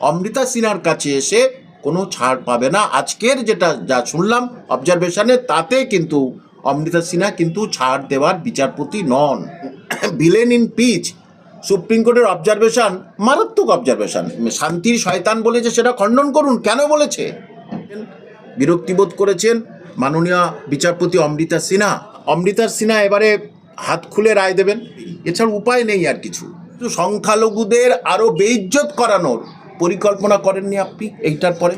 অমৃতা সিনহার কাছে এসে কোনো ছাড় পাবে না। আজকের যেটা যা শুনলাম অবজারভেশনে তাতে কিন্তু অমৃতা সিনহা কিন্তু ছাড় দেওয়ার বিচারপতি নন। বিলেন ইন পিচ সুপ্রিম কোর্টের অবজারভেশন মারাত্মক অবজারভেশন শান্তির শয়তান বলেছে সেটা খণ্ডন করুন। কেন বলেছে? বিরক্তিবোধ করেছেন মাননীয় বিচারপতি অমৃতা সিনহা। অমৃতা সিনহা এবারে হাত খুলে রায় দেবেন। এছাড়া উপায় নেই আর কিছু। সংখ্যালঘুদের আরও বেইজ্জত করানোর। পরিকল্পনা করেননি আপনি এইটার পরে?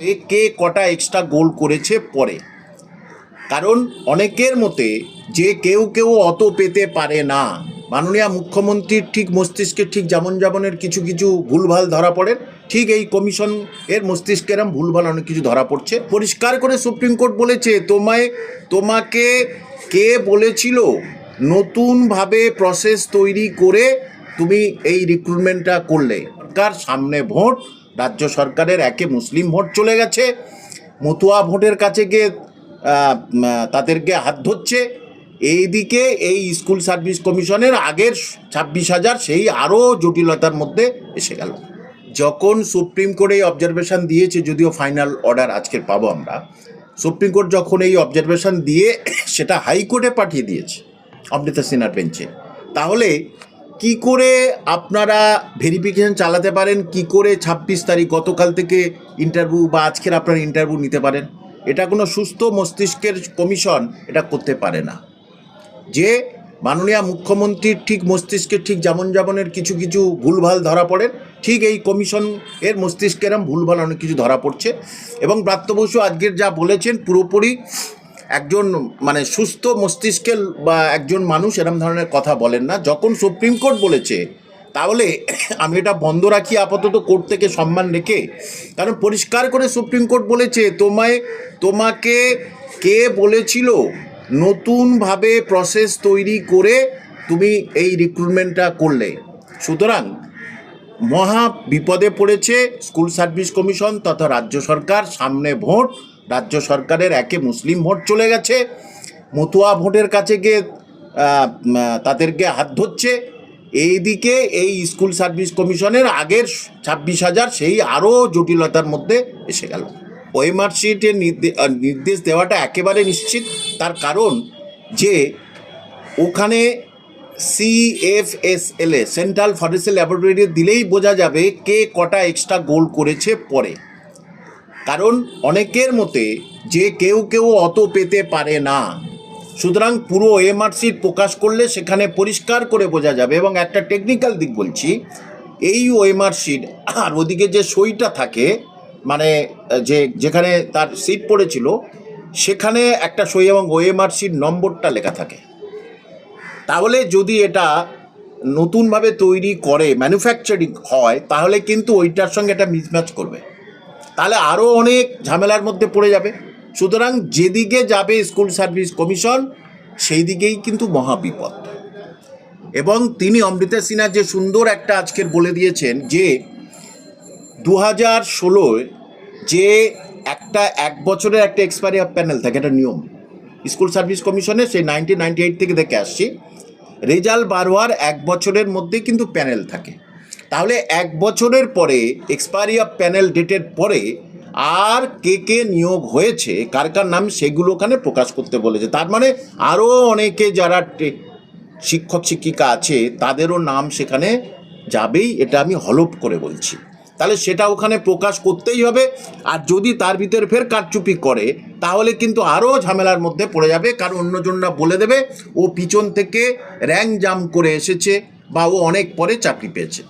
এ কে কটা এক্সট্রা গোল করেছে পরে? কারণ অনেকের মতে যে কেউ কেউ অত পেতে পারে না। মাননীয় মুখ্যমন্ত্রীর ঠিক মস্তিষ্কে ঠিক যেমন যেমনের কিছু কিছু ভুলভাল ধরা পড়ে, ঠিক এই কমিশন এর মস্তিষ্কে এরম ভুলভাল অনেক কিছু ধরা পড়ছে। পরিষ্কার করে সুপ্রিম কোর্ট বলেছে, তোমায়, তোমাকে কে বলেছিল নতুনভাবে প্রসেস তৈরি করে তুমি এই রিক্রুটমেন্টটা করলে? সরকার, সামনে ভোট, রাজ্য সরকারের একে মুসলিম ভোট চলে গেছে। মতুয়া ভোটের কাছে গিয়ে তাদেরকে হাত ধরছে। এইদিকে এই স্কুল সার্ভিস কমিশনের আগের ছাব্বিশ হাজার সেই আরও জটিলতার মধ্যে এসে গেল। যখন সুপ্রিম কোর্ট এই অবজারভেশন দিয়েছে, যদিও ফাইনাল অর্ডার আজকের পাবো আমরা, সুপ্রিম কোর্ট যখন এই অবজারভেশন দিয়ে সেটা হাইকোর্টে পাঠিয়ে দিয়েছে, অমৃতা সিনহার বেঞ্চে। তাহলে কি করে আপনারা ভেরিফিকেশন চালাতে পারেন? কি করে ছাব্বিশ তারিখ গতকাল থেকে ইন্টারভিউ বা আজকের আপনারা ইন্টারভিউ নিতে পারেন? এটা কোনো সুস্থ মস্তিষ্কের কমিশন এটা করতে পারে না। যে মাননীয় মুখ্যমন্ত্রীর ঠিক মস্তিষ্কের ঠিক যেমন যেমনের কিছু কিছু ভুলভাল ধরা পড়ে, ঠিক এই কমিশন এর মস্তিষ্কে এরম ভুলভাল অনেক কিছু ধরা পড়ছে। এবং ব্রাত্য বসু আজকের যা বলেছেন পুরোপুরি একজন মানে সুস্থ মস্তিষ্কের বা একজন মানুষ এরম ধরনের কথা বলেন না। যখন সুপ্রিম কোর্ট বলেছে, তাহলে আমি এটা বন্ধ রাখি, আপাতত কোর্ট থেকে সম্মান রেখে। কারণ পরিষ্কার করে সুপ্রিম কোর্ট বলেছে, তোমায়, তোমাকে কে বলেছিল নতুনভাবে প্রসেস তৈরি করে তুমি এই রিক্রুটমেন্টটা করলে? সুতরাং মহা বিপদে পড়েছে স্কুল সার্ভিস কমিশন তথা রাজ্য সরকার, সামনে ভোট। রাজ্য সরকারের একে মুসলিম ভোট চলে গেছে, মতুয়া ভোটের কাছে গিয়ে তাদেরকে হাত ধরছে। এইদিকে এই স্কুল সার্ভিস কমিশনের আগের ছাব্বিশ হাজার সেই আরও জটিলতার মধ্যে এসে গেল। ওই মার্কশিটের নির্দে- নির্দেশ দেওয়াটা একেবারে নিশ্চিত। তার কারণ যে ওখানে সিএফএসএল এ, সেন্ট্রাল ফরেন্সিক ল্যাবরেটরি দিলেই বোঝা যাবে কে কটা এক্সট্রা গোল করেছে পরে। কারণ অনেকের মতে যে কেউ কেউ অত পেতে পারে না। সুতরাং পুরো এমআরসিট প্রকাশ করলে সেখানে পরিষ্কার করে বোঝা যাবে এবং একটা টেকনিক্যাল দিক বলছি, এই ওএমআরসিট আর ওদিকে যে সইটা থাকে মানে যে যেখানে তার সিট পড়েছিল, সেখানে একটা সই এবং ওএমআরসির নম্বরটা লেখা থাকে। তাহলে যদি এটা নতুনভাবে তৈরি করে ম্যানুফ্যাকচারিং হয়, তাহলে কিন্তু ওইটার সঙ্গে এটা মিসম্যাচ করবে। তাহলে আরও অনেক ঝামেলার মধ্যে পড়ে যাবে। সুতরাং যেদিকে যাবে স্কুল সার্ভিস কমিশন, সেই দিকেই কিন্তু মহাবিপদ। এবং তিনি অমৃতা সিনহা যে সুন্দর একটা আজকের বলে দিয়েছেন যে দু হাজার ষোলোয় যে একটা এক বছরের একটা এক্সপায়ারি অফ প্যানেল থাকে, একটা নিয়ম, স্কুল সার্ভিস কমিশনে সেই নাইনটিন নাইনটি এইট থেকে দেখে আসছি। রেজাল্ট বার হওয়ার এক বছরের মধ্যে কিন্তু প্যানেল থাকে। তাহলে এক বছরের পরে এক্সপায়ারি অফ প্যানেল ডেটের পরে আর কে কে নিয়োগ হয়েছে, কার কার নাম সেগুলো ওখানে প্রকাশ করতে বলেছে। তার মানে আরও অনেকে যারা শিক্ষক, শিক্ষিকা আছে, তাদেরও নাম সেখানে যাবেই, এটা আমি হলপ করে বলছি। তাহলে সেটা ওখানে প্রকাশ করতেই হবে, আর যদি তার ভিতরে ফের কারচুপি করে, তাহলে কিন্তু আরও ঝামেলার মধ্যে পড়ে যাবে, কারণ অন্যজনরা বলে দেবে, ও পিছন থেকে র্যাং জাম করে এসেছে বা ও অনেক পরে চাকরি পেয়েছে।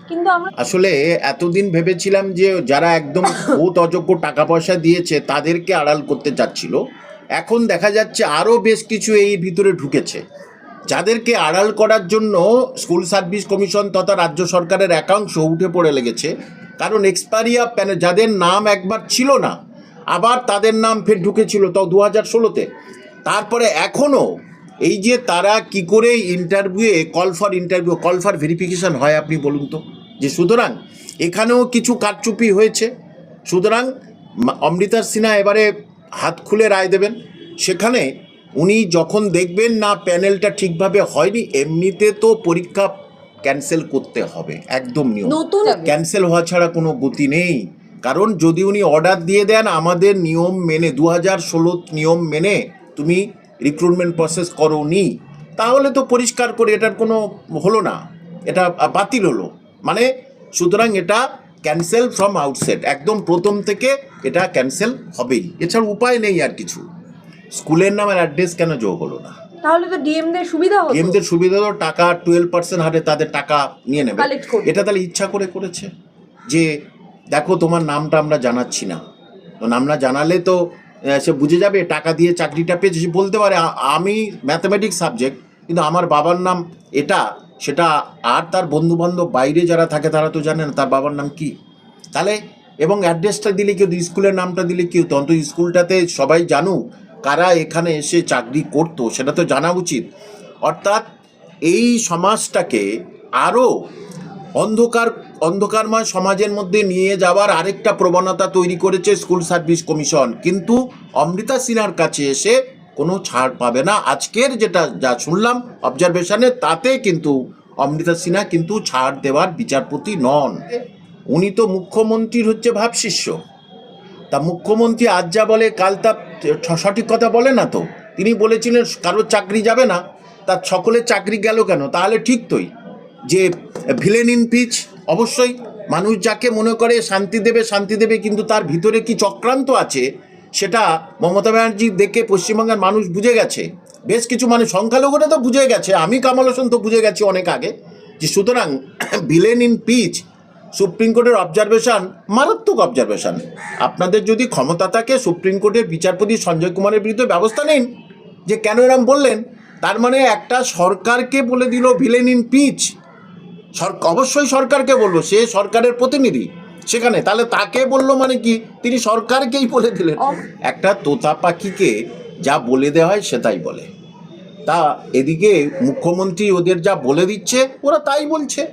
আসলে এতদিন ভেবেছিলাম যে যারা একদম বহুত অযোগ্য টাকা পয়সা দিয়েছে তাদেরকে আড়াল করতে যাচ্ছিল এখন দেখা যাচ্ছে আরও বেশ কিছু এই ভিতরে ঢুকেছে। যাদেরকে আড়াল করার জন্য স্কুল সার্ভিস কমিশন তথা রাজ্য সরকারের একাংশ উঠে পড়ে লেগেছে। কারণ এক্সপায়ারিয়া প্যানে যাদের নাম একবার ছিল না আবার তাদের নাম ফের ঢুকেছিল তাও দু হাজার ষোলোতে। তারপরে এখনও এই যে তারা কি করে ইন্টারভিউয়ে call for interview call for verification হয় আপনি বলুন তো? যে সুতরাং এখানেও কিছু কারচুপি হয়েছে। সুতরাং অমৃতা সিনহা এবারে হাত খুলে রায় দেবেন। সেখানে উনি যখন দেখবেন না প্যানেলটা ঠিকভাবে হয়নি এমনিতে তো পরীক্ষা ক্যান্সেল করতে হবে একদম নিয়ম। নতুন ক্যান্সেল হওয়া ছাড়া কোনো গতি নেই। কারণ যদি উনি অর্ডার দিয়ে দেন আমাদের নিয়ম মেনে দু হাজার ষোলো নিয়ম মেনে তুমি রিক্রুটমেন্ট প্রসেস করো নি তাহলে তো পরিষ্কার করে এটার কোনো হলো না এটা বাতিল হলো। মানে সুতরাং এটা ক্যান্সেল ফ্রম আউটসেট একদম প্রথম থেকে এটা ক্যান্সেল হবেই। এছাড়া উপায় নেই আর কিছু। স্কুলের নাম আর অ্যাড্রেস কেন যোগ হলো না? তাহলে তো ডিএম দের সুবিধা হতো। এমদের সুবিধা হলো টাকা টুয়েলভ পার্সেন্ট হারে তাদের টাকা নিয়ে নেবে। এটা তাহলে ইচ্ছা করে করেছে। যে দেখো তোমার নামটা আমরা জানাচ্ছি না। তো নাম না জানালে তো সে বুঝে যাবে, টাকা দিয়ে চাকরিটা পেয়েছে। সে বলতে পারে আমি ম্যাথামেটিক্স সাবজেক্ট কিন্তু আমার বাবার নাম এটা, সেটা আর তার বন্ধু বান্ধব বাইরে যারা থাকে তারা তো জানে না, তার বাবার নাম কি? তাহলে, এবং অ্যাড্রেসটা দিলে কেউ, স্কুলের নামটা দিলে কেউ, তখন তো স্কুলটাতে সবাই জানুক কারা এখানে এসে চাকরি করতো, সেটা তো জানা উচিত। অর্থাৎ এই সমাজটাকে আরও অন্ধকার অন্ধকারময় সমাজের মধ্যে নিয়ে যাওয়ার আরেকটা প্রবণতা তৈরি করেছে স্কুল সার্ভিস কমিশন। কিন্তু অমৃতা সিনহার কাছে এসে কোনো ছাড় পাবে না। আজকের যেটা যা শুনলাম অবজারভেশনে তাতে কিন্তু অমৃতা সিনহা কিন্তু ছাড় দেওয়ার বিচারপতি নন। উনি তো মুখ্যমন্ত্রীর হচ্ছে ভাবশিষ্য। তা মুখ্যমন্ত্রী আজ যা বলে, কাল তা সঠিক কথা বলে না তো? তিনি বলেছিলেন, কারোর চাকরি যাবে না। তার সকলের চাকরি গেল কেন? তাহলে ঠিক তোই। যে ভিলেন ইন পিচ অবশ্যই মানুষ যাকে মনে করে শান্তি দেবে শান্তি দেবে, কিন্তু তার ভিতরে কি চক্রান্ত আছে, সেটা মমতা ব্যানার্জি দেখে পশ্চিমবঙ্গের মানুষ বুঝে গেছে। বেশ কিছু মানুষ, সংখ্যালঘুরা তো বুঝে গেছে, আমি কামাল হোসেন তো বুঝে গেছি অনেক আগে, যে সুতরাং ভিলেন ইন পিচ সুপ্রিম কোর্টের অবজারভেশন মারাত্মক অবজারভেশন আপনাদের যদি ক্ষমতা থাকে, সুপ্রিম কোর্টের বিচারপতি সঞ্জয় কুমারের বিরুদ্ধে ব্যবস্থা নিন, যে কেন এরম বললেন? তার মানে একটা সরকারকে বলে দিল ভিলেন ইন পিচ সরকার অবশ্যই সরকারকে বলব সে সরকারের প্রতিনিধি সেখানে। তাহলে তাকে বলল মানে কি? তিনি সরকারকেই বলে দিলেন। একটা তোতা পাখিকে যা বলে দেওয়া হয় সেটাই বলে। তা এদিকে মুখ্যমন্ত্রী ওদের যা বলে দিচ্ছে ওরা তাই বলছে।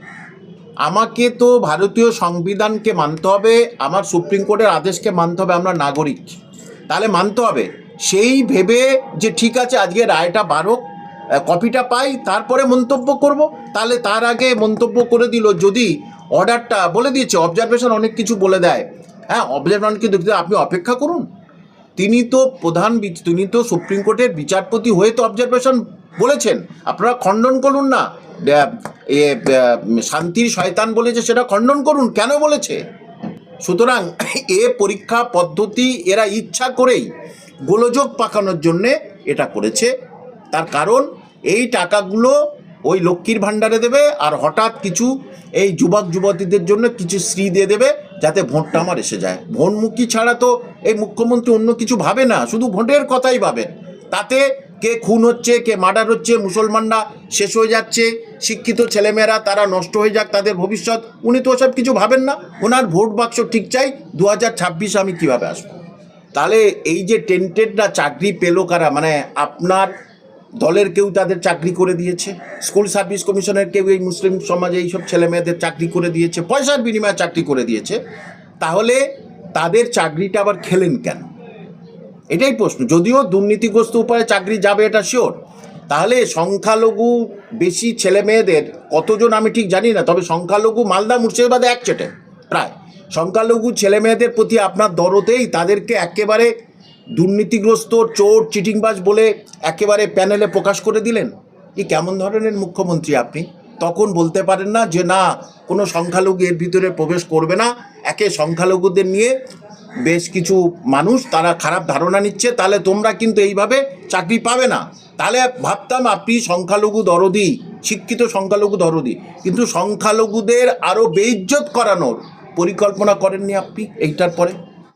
আমাকে তো ভারতীয় সংবিধানকে মানতে হবে আমার সুপ্রিম কোর্টের আদেশকে মানতে হবে আমরা নাগরিক। তাহলে মানতে হবে। সেই ভেবে যে ঠিক আছে আজকে রায়টা বারোক কপিটা পাই তারপরে মন্তব্য করব। তাহলে তার আগে মন্তব্য করে দিল। যদি অর্ডারটা বলে দিয়েছে অবজারভেশন অনেক কিছু বলে দেয়। হ্যাঁ অবজারভেশন কিন্তু আপনি অপেক্ষা করুন। তিনি তো প্রধান তিনি তো সুপ্রিম কোর্টের বিচারপতি হয়ে তো অবজারভেশন বলেছেন। আপনারা খণ্ডন করুন না। এ, শান্তির শয়তান বলেছে সেটা খণ্ডন করুন। কেন বলেছে? সুতরাং এ পরীক্ষা পদ্ধতি এরা ইচ্ছা করেই গোলযোগ পাকানোর জন্যে এটা করেছে। তার কারণ এই টাকাগুলো ওই লক্ষ্মীর ভাণ্ডারে দেবে আর হঠাৎ কিছু এই যুবক যুবতীদের জন্য কিছু শ্রী দিয়ে দেবে যাতে ভোটটা আমার এসে যায়। ভোটমুখী ছাড়া তো এই মুখ্যমন্ত্রী অন্য কিছু ভাবে না, শুধু ভোটের কথাই ভাবে। তাতে কে খুন হচ্ছে, কে মার্ডার হচ্ছে, মুসলমানরা শেষ হয়ে যাচ্ছে, শিক্ষিত ছেলেমেয়েরা তারা নষ্ট হয়ে যাক তাদের ভবিষ্যৎ, উনি তো ওসব কিছু ভাবেন না। ওনার ভোট বাক্স ঠিক চাই দু আমি কীভাবে আসব? তাহলে এই যে টেন্টেডরা চাকরি পেল কারা? মানে আপনার দলের কেউ তাদের চাকরি করে দিয়েছে, স্কুল সার্ভিস কমিশনের কেউ এই মুসলিম সমাজে এইসব ছেলে মেয়েদের চাকরি করে দিয়েছে, পয়সার বিনিময়ে চাকরি করে দিয়েছে, তাহলে তাদের চাকরিটা আবার খেলেন কেন? এটাই প্রশ্ন। যদিও দুর্নীতিগ্রস্ত উপায়ে চাকরি যাবে এটা শিওর তাহলে সংখ্যালঘু বেশি ছেলে মেয়েদের কতজন আমি ঠিক জানি না, তবে সংখ্যালঘু মালদা মুর্শিদাবাদে এক চেটে, প্রায়। সংখ্যালঘু ছেলে মেয়েদের প্রতি আপনার দরতেই তাদেরকে একেবারে দুর্নীতিগ্রস্ত, চোর, চিটিংবাজ বলে একেবারে প্যানেলে প্রকাশ করে দিলেন? কি কেমন ধরনের মুখ্যমন্ত্রী আপনি? তখন বলতে পারেন না যে, না, কোনো সংখ্যালঘু এর ভিতরে প্রবেশ করবে না। একে সংখ্যালঘুদের নিয়ে বেশ কিছু মানুষ, তারা খারাপ ধারণা নিচ্ছে, তাহলে তোমরা কিন্তু এইভাবে চাকরি পাবে না। তাহলে ভাবতাম আপনি সংখ্যালঘু দরদি, শিক্ষিত সংখ্যালঘু দরদি, কিন্তু সংখ্যালঘুদের আরও বেইজ্জত করানোর পরিকল্পনা করেননি আপনি এইটার পরে?